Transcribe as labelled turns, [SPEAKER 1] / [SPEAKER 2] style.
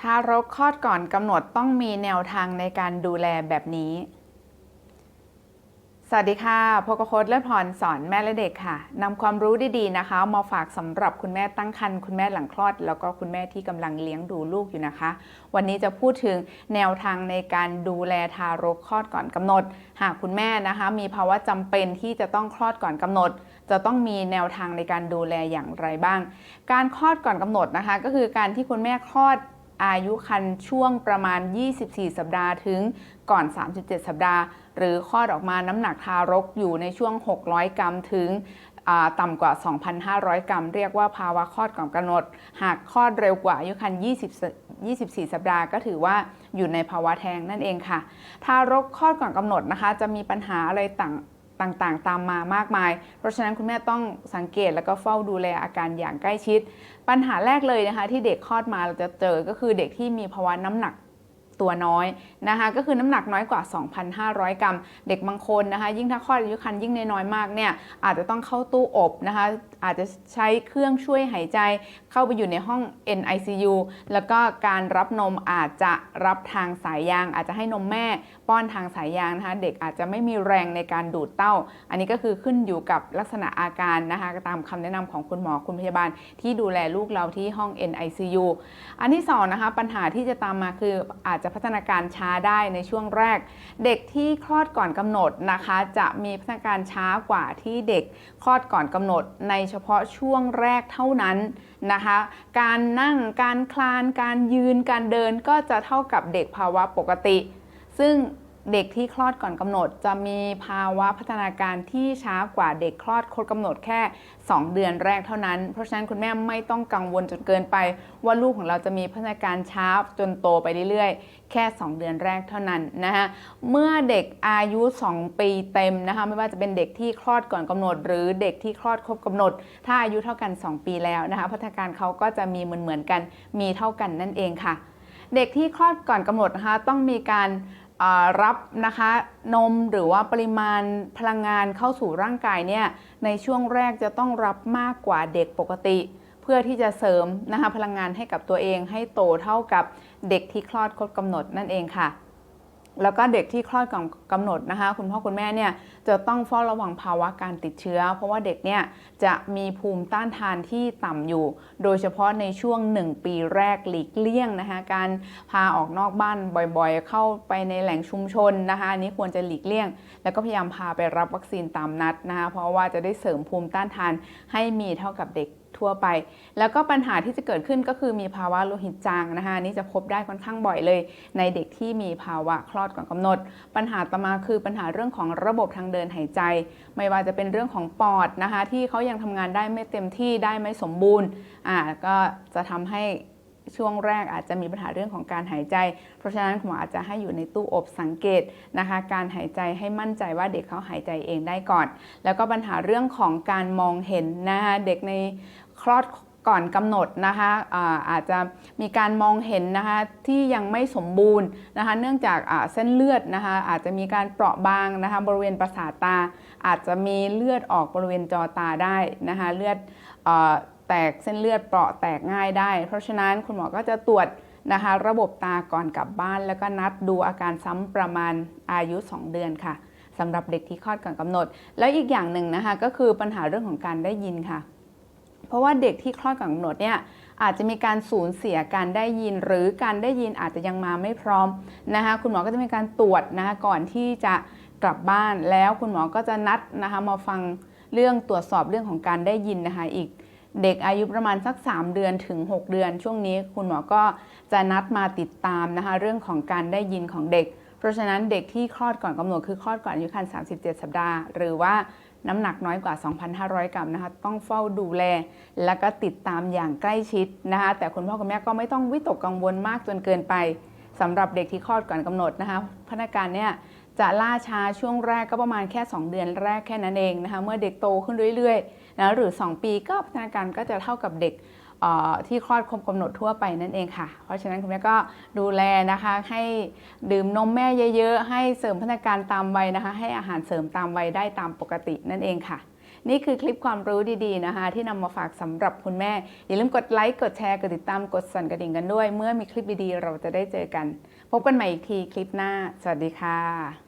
[SPEAKER 1] ทารกคลอดก่อนกำหนดต้องมีแนวทางในการดูแลแบบนี้ สวัสดีค่ะพกโค้ดและพรสอนแม่และเด็กค่ะนำความรู้ดีๆนะคะ มาฝากสำหรับคุณแม่ตั้งครรภ์คุณแม่หลังคลอด แล้วก็คุณแม่ที่กำลังเลี้ยงดูลูกอยู่นะคะ วันนี้จะพูดถึงแนวทางในการดูแลทารกคลอดก่อนกำหนด หากคุณแม่นะคะ มีภาวะจำเป็นที่จะต้องคลอดก่อนกำหนดจะต้องมีแนวทางในการดูแลอย่างไรบ้าง การคลอดก่อนกำหนดนะคะ ก็คือการที่คุณแม่คลอด อายุครรภ์ช่วงประมาณ 24 สัปดาห์ถึงก่อน 37 สัปดาห์ หรือคลอดออกมาน้ำหนักทารกอยู่ในช่วง 600 กรัมถึงต่ำกว่า 2,500 กรัม เรียกว่าภาวะคลอดก่อนกำหนด หากคลอดเร็วกว่าอายุครรภ์20 24สัปดาห์ก็ถือว่าอยู่ในภาวะแท้งนั่นเองค่ะ ทารกคลอดก่อนกำหนดนะคะ จะมีปัญหาอะไรต่าง ต่างๆ ตามมามากมาย เพราะฉะนั้นคุณแม่ต้องสังเกตแล้วก็เฝ้าดูแลอาการอย่างใกล้ชิด ปัญหาแรกเลยนะคะที่เด็กคลอดมาเราจะเจอก็คือเด็กที่มีภาวะน้ำหนัก ตัวน้อยนะคะก็คือน้ำหนักน้อยกว่า 2,500 กรัม เด็กบางคนนะคะ ยิ่งถ้าคลอดอายุครรภ์ยิ่งน้อยมากเนี่ยอาจจะต้องเข้าตู้อบนะคะอาจจะใช้เครื่องช่วยหายใจ เข้าไปอยู่ในห้อง NICU แล้วก็การรับนมอาจจะรับทางสายยาง อาจจะให้นมแม่ป้อนทางสายยางนะคะ เด็กอาจจะไม่มีแรงในการดูดเต้า อันนี้ก็คือขึ้นอยู่กับลักษณะอาการนะคะตามคำแนะนำของคุณหมอคุณพยาบาล ที่ดูแลลูกเราที่ห้อง NICU อันที่สองนะคะปัญหาที่จะตามมาคืออาจจะพัฒนาการช้าได้ในช่วงแรก เด็กที่คลอดก่อนกำหนดนะคะ จะมีพัฒนาการช้ากว่าที่เด็กคลอดก่อนกำหนด ในเฉพาะช่วงแรกเท่านั้นนะคะ การนั่งการคลาน การยืนการเดินก็จะเท่ากับเด็กภาวะปกติ ซึ่ง เด็กที่คลอดก่อนกำหนด จะมีภาวะพัฒนาการที่ช้ากว่าเด็กคลอดครบกำหนดแค่ 2 เดือนแรกเท่านั้น เพราะฉะนั้นคุณแม่ไม่ต้องกังวลจนเกินไป ว่าลูกของเราจะมีพัฒนาการช้าจนโตไปเรื่อยๆ แค่ 2 เดือนแรกเท่านั้นนะคะเมื่อเด็กอายุ 2 ปีเต็มนะคะไม่ว่าจะเป็นเด็กที่คลอดก่อนกำหนด หรือเด็กที่คลอดครบกำหนด ถ้าอายุเท่ากัน 2 ปีแล้วนะคะพัฒนาการเขาก็จะมีเหมือนๆกันมีเท่ากันนั่นเองค่ะ เด็กที่คลอดก่อนกำหนดนะคะต้องมีการ รับนะคะนมหรือว่าปริมาณพลังงานเข้าสู่ร่างกายเนี่ยในช่วงแรกจะต้องรับมากกว่าเด็กปกติ เพื่อที่จะเสริมนะคะพลังงานให้กับตัวเองให้โตเท่ากับเด็กที่คลอดครบกำหนดนั่นเองค่ะ แล้วก็เด็กที่คลอดก่อนกำหนดนะคะ คุณพ่อคุณแม่เนี่ยจะต้องเฝ้าระวังภาวะการติดเชื้อ เพราะว่าเด็กเนี่ยจะมีภูมิต้านทานที่ต่ำอยู่ โดยเฉพาะในช่วง 1 ปีแรกหลีกเลี่ยงนะคะการพาออกนอกบ้านบ่อยๆ เข้าไปในแหล่งชุมชนนะคะอันนี้ควรจะหลีกเลี่ยง แล้วก็พยายามพาไปรับวัคซีนตามนัดนะคะเพราะว่าจะได้เสริมภูมิต้านทานให้มีเท่ากับเด็กทั่วไป แล้วก็ปัญหาที่จะเกิดขึ้นก็คือมีภาวะโลหิตจางนะคะนี่จะพบได้ค่อนข้างบ่อยเลย ในเด็กที่มีภาวะคลอดก่อนกำหนด ปัญหาต่อมาคือปัญหาเรื่องของระบบทางเดินหายใจ ไม่ว่าจะเป็นเรื่องของปอดนะคะที่เขายังทำงานได้ไม่เต็มที่ได้ไม่สมบูรณ์อ่าก็จะทำให้ ช่วงแรกอาจจะมีปัญหาเรื่องของการหายใจ เพราะฉะนั้นคุณหมออาจจะให้อยู่ในตู้อบสังเกตนะคะ การหายใจให้มั่นใจว่าเด็กเขาหายใจเองได้ก่อน แล้วก็ปัญหาเรื่องของการมองเห็นนะคะเด็กในคลอดก่อนกำหนดนะคะอาอาจจะมีการมองเห็นนะคะที่ยังไม่สมบูรณ์นะคะเนื่องจากเส้นเลือดนะคะอาจจะมีการเปราะบางนะคะบริเวณประสาทตา อาจจะมีเลือดออกบริเวณจอตาได้นะคะเลือดอ แตกเส้นเลือดเปราะแตกง่ายได้ เพราะฉะนั้นคุณหมอก็จะตรวจนะคะระบบตาก่อนกลับบ้าน แล้วก็นัดดูอาการซ้ำประมาณอายุ 2 เดือนค่ะสำหรับเด็กที่คลอดก่อนกำหนด แล้วอีกอย่างหนึ่งนะคะก็คือปัญหาเรื่องของการได้ยินค่ะ เพราะว่าเด็กที่คลอดก่อนกำหนดเนี่ยอาจจะมีการสูญเสียการได้ยิน หรือการได้ยินอาจจะยังมาไม่พร้อมนะคะคุณหมอก็จะมีการตรวจนะคะก่อนที่จะกลับบ้านแล้วคุณหมอก็จะนัดนะคะมาฟังเรื่องตรวจสอบเรื่องของการได้ยินนะคะอีก เด็กอายุประมาณสัก 3 เดือนถึง 6 เดือน ช่วงนี้คุณหมอก็จะนัดมาติดตามนะคะ เรื่องของการได้ยินของเด็ก เพราะฉะนั้นเด็กที่คลอดก่อนกำหนดคือคลอดก่อนอายุครรภ์37 สัปดาห์ หรือว่าน้ำหนักน้อยกว่า 2,500 กรัมนะคะ ต้องเฝ้าดูแล แล้วก็ติดตามอย่างใกล้ชิดนะคะ แต่คุณพ่อคุณแม่ก็ไม่ต้องวิตกกังวลมากจนเกินไปสำหรับเด็กที่คลอดก่อนกำหนดนะคะพนักงานเนี่ย จะล่าช้าช่วงแรกก็ประมาณแค่ 2 เดือนแรกแค่นั้นเองนะคะเมื่อเด็กโตขึ้นเรื่อยๆนะหรือ 2 ปีก็พัฒนาการก็จะเท่ากับเด็กที่คลอดครบกำหนดทั่วไปนั่นเองค่ะ เพราะฉะนั้นคุณแม่ก็ดูแลนะคะให้ดื่มนมแม่เยอะๆ ให้เสริมพัฒนาการตามวัยนะคะ ให้อาหารเสริมตามวัยได้ตามปกตินั่นเองค่ะ นี่คือคลิปความรู้ดีๆนะคะ ที่นำมาฝากสำหรับคุณแม่ อย่าลืมกดไลค์กดแชร์กดติดตามกดสั่นกระดิ่งกันด้วย เมื่อมีคลิปดีๆเราจะได้เจอกัน พบกันใหม่อีกทีคลิปหน้า สวัสดีค่ะ